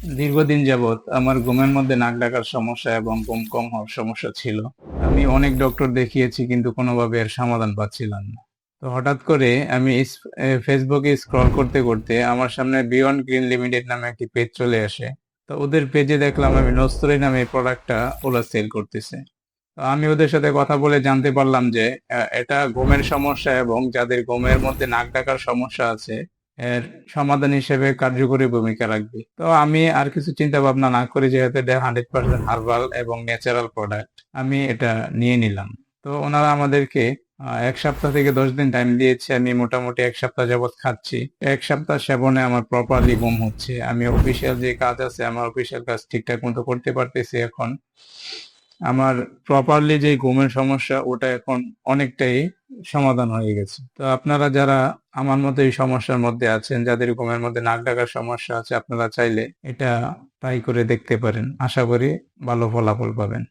দীর্ঘদিন যাবৎ আমার ঘুমের মধ্যে নাক ডাকার সমস্যা এবং ঘুম কম হওয়ার সমস্যা ছিল। আমি অনেক ডক্টর দেখিয়েছি কিন্তু কোনোভাবে এর সমাধান পাচ্ছিলাম না। তো হঠাৎ করে আমি ফেসবুকে স্ক্রল করতে করতে আমার সামনে বিয়ন্ড গ্রিন লিমিটেড নামে একটি পেজ চলে আসে। তো ওদের পেজে দেখলাম আমি নস্তরি নামে এই প্রোডাক্টটা ওরা সেল করতেছে। তো আমি ওদের সাথে কথা বলে জানতে পারলাম যে এটা ঘুমের সমস্যা এবং যাদের ঘুমের মধ্যে নাক ডাকার সমস্যা আছে এর সমাধান হিসেবে কার্যকরী ভূমিকা রাখবে। তো আমি আর কিছু চিন্তা ভাবনা না করে যেহেতু এটা হান্ড্রেড পার্সেন্ট হার্বাল এবং ন্যাচারাল প্রোডাক্ট আমি এটা নিয়ে নিলাম। তো ওনারা আমাদেরকে এক সপ্তাহ থেকে দশ দিন টাইম দিয়েছে, আমি মোটামুটি এক সপ্তাহ যাবৎ খাচ্ছি। এক সপ্তাহ সেবনে আমার প্রপারলি ঘুম হচ্ছে। আমি অফিসিয়াল যে কাজ আছে, আমার অফিসিয়াল কাজ ঠিকঠাক মতো করতে পারতেছি এখন। আমার প্রপারলি যে ঘুমের সমস্যা, ওটা এখন অনেকটাই সমাধান হয়ে গেছে। তো আপনারা যারা আমার মতো এই সমস্যার মধ্যে আছেন, যাদের ঘুমের মধ্যে নাক ডাকার সমস্যা আছে, আপনারা চাইলে এটা ট্রাই করে দেখতে পারেন। আশা করি ভালো ফলাফল পাবেন।